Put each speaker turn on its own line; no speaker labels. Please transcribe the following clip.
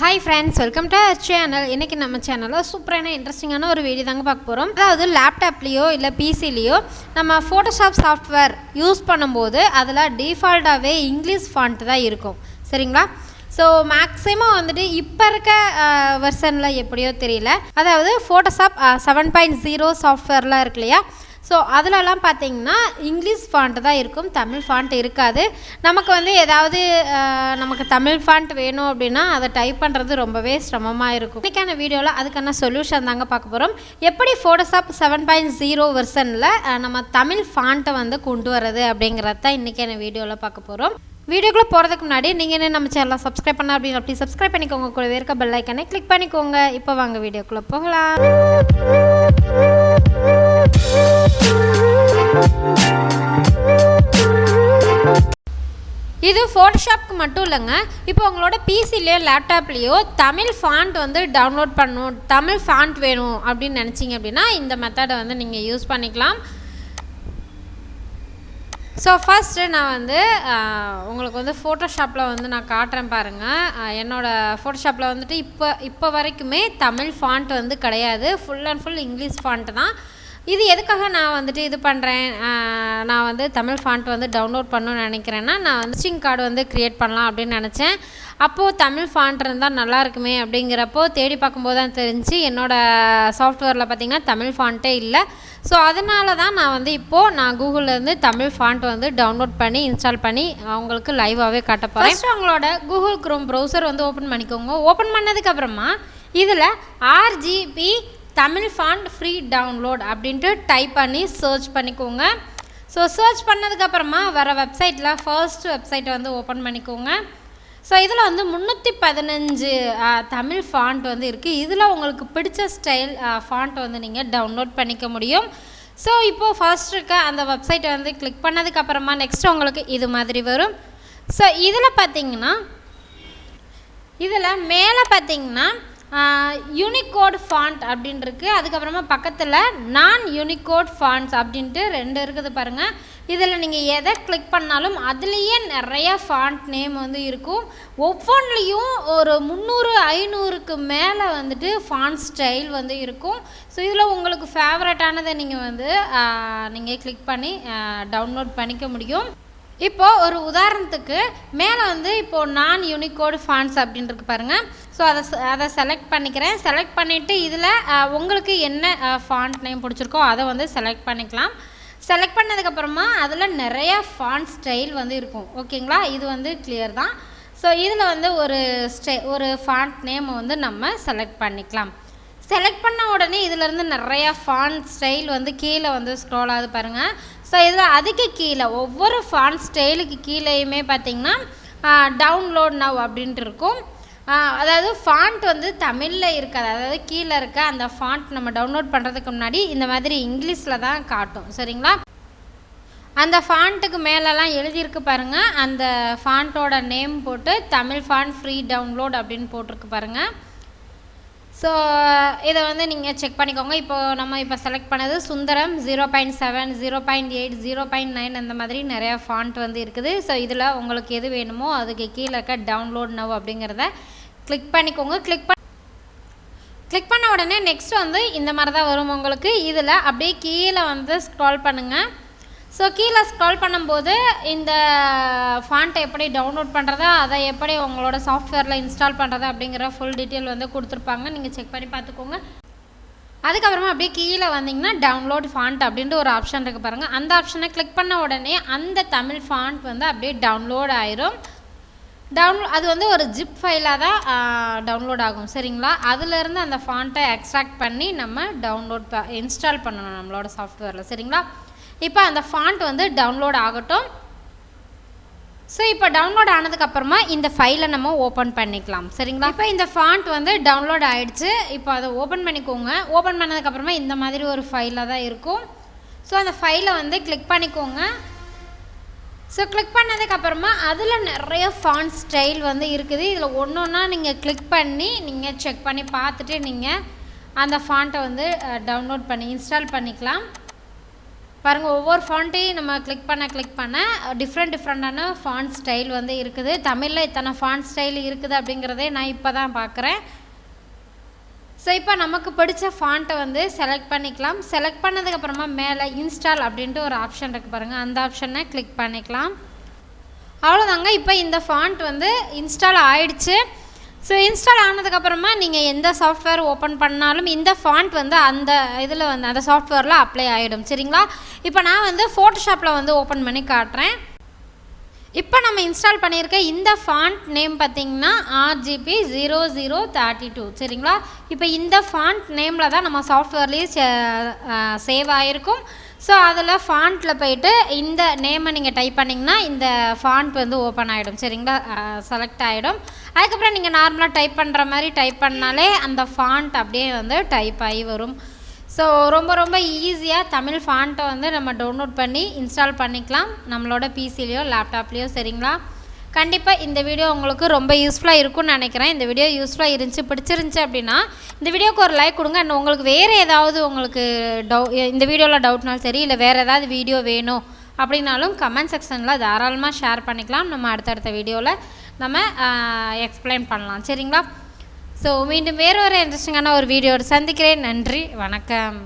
Hi friends welcome to our channel இன்றைக்கி நம்ம சேனலில் சூப்பரான இன்ட்ரெஸ்டிங்கான ஒரு வீடியோ தாங்க பார்க்க போகிறோம் அதாவது லேப்டாப்லேயோ இல்லை பிசிலேயோ நம்ம ஃபோட்டோஷாப் சாஃப்ட்வேர் யூஸ் பண்ணும்போது அதில் டிஃபால்ட்டாகவே இங்கிலீஷ் ஃபாண்ட் தான் இருக்கும். சரிங்களா? ஸோ மேக்ஸிமம் வந்துட்டு இப்போ இருக்க வெர்ஷனில் எப்படியோ தெரியல. அதாவது ஃபோட்டோஷாப் செவன் பாயிண்ட் ஜீரோ சாஃப்ட்வேர்லாம் இருக்கு இல்லையா? ஸோ அதிலலாம் பார்த்தீங்கன்னா இங்கிலீஷ் ஃபாண்ட் தான் இருக்கும். தமிழ் ஃபாண்ட் இருக்காது. நமக்கு வந்து ஏதாவது நமக்கு தமிழ் ஃபாண்ட் வேணும் அப்படின்னா அதை டைப் பண்ணுறது ரொம்பவே சிரமமாக இருக்கும். இன்றைக்கான வீடியோவில் அதுக்கான சொல்யூஷன் தாங்க பார்க்க போகிறோம் எப்படி ஃபோட்டோஷாப் செவன் பாயிண்ட் ஜீரோ வெர்சனில் நம்ம தமிழ் ஃபாண்ட்டை வந்து கொண்டு வர்றது அப்படிங்கிறது தான் இன்றைக்கான வீடியோவில் பார்க்க போகிறோம் வீடியோக்குள்ளே போகிறதுக்கு முன்னாடி நீங்கள் என்ன நம்ம சேனலை சப்ஸ்கிரைப் பண்ண அப்படின்னு அப்படி சப்ஸ்கிரைப் பண்ணிக்கோங்க. கூடவே இருக்க பெல் ஐக்கனை கிளிக் பண்ணிக்கோங்க. இப்போ வாங்க வீடியோக்குள்ளே போகலாம். இது ஃபோட்டோஷாப்க்கு மட்டும் இல்லைங்க. இப்போ உங்களோட பிசிலேயோ லேப்டாப்லேயோ தமிழ் ஃபாண்ட் வந்து டவுன்லோட் பண்ணணும் தமிழ் ஃபாண்ட் வேணும் அப்படின்னு நினச்சிங்க அப்படின்னா இந்த மெத்தடை வந்து நீங்கள் யூஸ் பண்ணிக்கலாம். ஸோ ஃபஸ்ட்டு நான் வந்து உங்களுக்கு வந்து ஃபோட்டோஷாப்பில் வந்து நான் காட்டுறேன் பாருங்கள் என்னோடய ஃபோட்டோஷாப்பில் வந்துட்டு இப்போ இப்போ வரைக்குமே தமிழ் ஃபாண்ட் வந்து கிடையாது. Full and full English font தான். இது எதுக்காக நான் வந்துட்டு இது பண்ணுறேன் நான் வந்து தமிழ் ஃபாண்ட் வந்து டவுன்லோட் பண்ணணும்னு நினைக்கிறேன்னா நான் வந்து விசிட்டிங் கார்டு வந்து க்ரியேட் பண்ணலாம் அப்படின்னு நினச்சேன். அப்போது தமிழ் ஃபாண்ட் இருந்தால் நல்லா இருக்குமே அப்படிங்கிறப்போ தேடி பார்க்கும்போது தான் தெரிஞ்சு என்னோடய சாஃப்ட்வேரில் பார்த்தீங்கன்னா தமிழ் ஃபாண்ட்டே இல்லை. ஸோ அதனால தான் நான் வந்து இப்போது நான் கூகுள்லேருந்து தமிழ் ஃபாண்ட் வந்து டவுன்லோட் பண்ணி இன்ஸ்டால் பண்ணி அவங்களுக்கு லைவாகவே காட்ட போகிறேன் ஃபஸ்ட்டு அவங்களோட கூகுள் க்ரோம் ப்ரௌசர் வந்து ஓப்பன் பண்ணிக்கோங்க. ஓப்பன் பண்ணதுக்கப்புறமா இதில் RGB Tamil font free download அப்படின்ட்டு டைப் பண்ணி சர்ச் பண்ணிக்கோங்க. ஸோ சர்ச் பண்ணதுக்கப்புறமா வர வெப்சைட்டில் ஃபர்ஸ்ட் வெப்சைட்டை வந்து ஓப்பன் பண்ணிக்கோங்க. ஸோ இதில் வந்து முந்நூற்றி பதினஞ்சு தமிழ் ஃபாண்ட் வந்து இருக்குது இதில் உங்களுக்கு பிடிச்ச ஸ்டைல் ஃபாண்ட் வந்து நீங்கள் டவுன்லோட் பண்ணிக்க முடியும். ஸோ இப்போது ஃபர்ஸ்ட் இருக்க அந்த வெப்சைட்டை வந்து கிளிக் பண்ணதுக்கப்புறமா நெக்ஸ்ட் உங்களுக்கு இது மாதிரி வரும். ஸோ இதில் பார்த்தீங்கன்னா இதில் மேலே பார்த்தீங்கன்னா யூனிகோட் ஃபாண்ட் அப்படின்னு இருக்குது அதுக்கப்புறமா பக்கத்தில் நான் யூனிகோட் ஃபாண்ட்ஸ் அப்படின்ட்டு ரெண்டு இருக்குது பாருங்கள் இதில் நீங்கள் எதை கிளிக் பண்ணாலும் அதுலேயே நிறைய ஃபாண்ட் நேம் வந்து இருக்கும். ஒவ்வொன்றிலையும் ஒரு முந்நூறு ஐநூறுக்கு மேலே வந்துட்டு ஃபாண்ட் ஸ்டைல் வந்து இருக்கும். ஸோ இதில் உங்களுக்கு ஃபேவரட்டானதை நீங்கள் வந்து நீங்கள் கிளிக் பண்ணி டவுன்லோட் பண்ணிக்க முடியும். இப்போ ஒரு உதாரணத்துக்கு மேலே வந்து இப்போ நான் யூனிகோடு ஃபாண்ட்ஸ் அப்படின்னு பாருங்கள் ஸோ அதை அதை செலக்ட் பண்ணிக்கிறேன். செலக்ட் பண்ணிவிட்டு இதில் உங்களுக்கு என்ன ஃபாண்ட் நேம் பிடிச்சிருக்கோ அதை வந்து செலக்ட் பண்ணிக்கலாம். செலக்ட் பண்ணதுக்கப்புறமா அதில் நிறைய ஃபாண்ட் ஸ்டைல் வந்து இருக்கும். ஓகேங்களா இது வந்து கிளியர் தான். ஸோ இதில் வந்து ஒரு ஸ்டே ஒரு ஃபாண்ட் நேமை வந்து நம்ம செலக்ட் பண்ணிக்கலாம். செலக்ட் பண்ண உடனே இதிலேருந்து நிறையா ஃபாண்ட் ஸ்டைல் வந்து கீழே வந்து ஸ்க்ரோல் ஆகுது பாருங்கள் ஸோ இதில் அதுக்கு கீழே ஒவ்வொரு ஃபாண்ட் ஸ்டைலுக்கு கீழேயுமே பார்த்தீங்கன்னா டவுன்லோட் நவ் அப்படின்ட்டு இருக்கும். அதாவது ஃபாண்ட் வந்து தமிழில் இருக்காது. அதாவது கீழே இருக்க அந்த ஃபாண்ட் நம்ம டவுன்லோட் பண்ணுறதுக்கு முன்னாடி இந்த மாதிரி இங்கிலீஷில் தான் காட்டும். சரிங்களா? அந்த ஃபாண்ட்டுக்கு மேலெலாம் எழுதியிருக்கு பாருங்கள் அந்த ஃபாண்ட்டோட நேம் போட்டு தமிழ் ஃபாண்ட் ஃப்ரீ டவுன்லோட் அப்படின்னு போட்டிருக்கு பாருங்கள் ஸோ இதை வந்து நீங்கள் செக் பண்ணிக்கோங்க. இப்போ நம்ம இப்போ செலக்ட் பண்ணது Sundaram zero point seven zero point eight zero point nine அந்த மாதிரி நிறையா ஃபாண்ட் வந்து இருக்குது. ஸோ இதில் உங்களுக்கு எது வேணுமோ அதுக்கு கீழே இருக்க டவுன்லோட் நவ் அப்படிங்கிறத கிளிக் பண்ணிக்கோங்க. கிளிக் பண்ண கிளிக் பண்ண உடனே நெக்ஸ்ட் வந்து இந்த மாதிரி தான் வரும் உங்களுக்கு. இதில் அப்படியே கீழே வந்து ஸ்க்ரால் பண்ணுங்கள் ஸோ கீழே ஸ்க்ரால் பண்ணும்போது இந்த ஃபாண்ட்டை எப்படி டவுன்லோட் பண்ணுறதா அதை எப்படி உங்களோட சாஃப்ட்வேரில் இன்ஸ்டால் பண்ணுறது அப்படிங்கிற ஃபுல் டீட்டெயில் வந்து கொடுத்துருப்பாங்க. நீங்கள் செக் பண்ணி பார்த்துக்கோங்க. அதுக்கப்புறமா அப்படியே கீழே வந்தீங்கன்னா டவுன்லோட் ஃபாண்ட் அப்படின்ட்டு ஒரு ஆப்ஷன் இருக்குது பாருங்கள் அந்த ஆப்ஷனை கிளிக் பண்ண உடனே அந்த தமிழ் ஃபாண்ட் வந்து அப்படியே டவுன்லோட் ஆயிரும். டவுன் அது வந்து ஒரு ஜிப் ஃபைலாக தான் டவுன்லோட் ஆகும். சரிங்களா? அதுலேருந்து அந்த ஃபாண்ட்டை எக்ஸ்ட்ராக்ட் பண்ணி நம்ம டவுன்லோட் இன்ஸ்டால் பண்ணணும் நம்மளோட சாஃப்ட்வேரில் சரிங்களா? இப்போ அந்த ஃபாண்ட் வந்து டவுன்லோட் ஆகட்டும். ஸோ இப்போ டவுன்லோட் ஆனதுக்கப்புறமா இந்த ஃபைலை நம்ம ஓப்பன் பண்ணிக்கலாம். சரிங்களா? இப்போ இந்த ஃபாண்ட் வந்து டவுன்லோட் ஆகிடுச்சு இப்போ அதை ஓப்பன் பண்ணிக்கோங்க. ஓப்பன் பண்ணதுக்கப்புறமா இந்த மாதிரி ஒரு ஃபைலாக தான் இருக்கும். ஸோ அந்த ஃபைலை வந்து கிளிக் பண்ணிக்கோங்க. ஸோ கிளிக் பண்ணதுக்கப்புறமா அதில் நிறைய ஃபாண்ட் ஸ்டைல் வந்து இருக்குது. இதில் ஒன்று ஒன்றா நீங்கள் கிளிக் பண்ணி நீங்கள் செக் பண்ணி பார்த்துட்டு நீங்கள் அந்த ஃபாண்ட்டை வந்து டவுன்லோட் பண்ணி இன்ஸ்டால் பண்ணிக்கலாம். பாருங்கள் ஒவ்வொரு ஃபாண்ட்டையும் நம்ம கிளிக் பண்ண கிளிக் பண்ண டிஃப்ரெண்ட் டிஃப்ரெண்ட்டான ஃபாண்ட் ஸ்டைல் வந்து இருக்குது. தமிழில் இத்தனை ஃபாண்ட் ஸ்டைல் இருக்குது அப்படிங்கிறதே நான் இப்போ தான் பார்க்குறேன் ஸோ இப்போ நமக்கு பிடிச்ச ஃபாண்ட்டை வந்து செலக்ட் பண்ணிக்கலாம். செலக்ட் பண்ணதுக்கப்புறமா மேலே இன்ஸ்டால் அப்படின்ட்டு ஒரு ஆப்ஷன் இருக்குது பாருங்கள் அந்த ஆப்ஷனை கிளிக் பண்ணிக்கலாம். அவ்வளோதாங்க இப்போ இந்த ஃபாண்ட் வந்து இன்ஸ்டால் ஆயிடுச்சு. ஸோ இன்ஸ்டால் ஆனதுக்கப்புறமா நீங்கள் எந்த சாஃப்ட்வேர் ஓப்பன் பண்ணாலும் இந்த ஃபாண்ட் வந்து அந்த இதில் வந்து அந்த சாஃப்ட்வேரில் அப்ளை ஆகிடும் சரிங்களா? இப்போ நான் வந்து ஃபோட்டோஷாப்பில் வந்து ஓப்பன் பண்ணி காட்டுறேன். இப்போ நம்ம இன்ஸ்டால் பண்ணியிருக்க இந்த ஃபாண்ட் நேம் பார்த்தீங்கன்னா RGB zero zero thirty two சரிங்களா? இப்போ இந்த ஃபாண்ட் நேமில் தான் நம்ம சாஃப்ட்வேர்லேயே சேவ் ஆகிருக்கும் ஸோ அதில் ஃபாண்ட்டில் போயிட்டு இந்த நேமை நீங்கள் டைப் பண்ணிங்கன்னா இந்த ஃபாண்ட் வந்து ஓப்பன் ஆகிடும் சரிங்களா? செலக்ட் ஆகிடும் அதுக்கப்புறம் நீங்கள் நார்மலாக டைப் பண்ணுற மாதிரி டைப் பண்ணாலே அந்த ஃபாண்ட் அப்படியே வந்து டைப் ஆகி வரும். ஸோ ரொம்ப ரொம்ப ஈஸியாக தமிழ் ஃபாண்ட்டை வந்து நம்ம டவுன்லோட் பண்ணி இன்ஸ்டால் பண்ணிக்கலாம். நம்மளோட பிசிலேயோ லேப்டாப்லேயோ சரிங்களா? கண்டிப்பாக இந்த வீடியோ உங்களுக்கு ரொம்ப யூஸ்ஃபுல்லாக இருக்கும்னு நினைக்கிறேன். இந்த வீடியோ யூஸ்ஃபுல்லாக இருந்துச்சு பிடிச்சிருந்துச்சி அப்படின்னா இந்த வீடியோக்கு ஒரு லைக் கொடுங்க. அண்ட் உங்களுக்கு வேறு ஏதாவது உங்களுக்கு டவு இந்த வீடியோவில் டவுட்னாலும் சரி இல்லை வேறு ஏதாவது வீடியோ வேணும் அப்படின்னாலும் கமெண்ட் செக்ஷனில் தாராளமாக ஷேர் பண்ணிக்கலாம். நம்ம அடுத்தடுத்த வீடியோவில் நம்ம எக்ஸ்பிளைன் பண்ணலாம். சரிங்களா? ஸோ மீண்டும் வேறு ஒரு இன்ட்ரெஸ்டிங்கான ஒரு வீடியோடு சந்திக்கிறேன். நன்றி. வணக்கம்.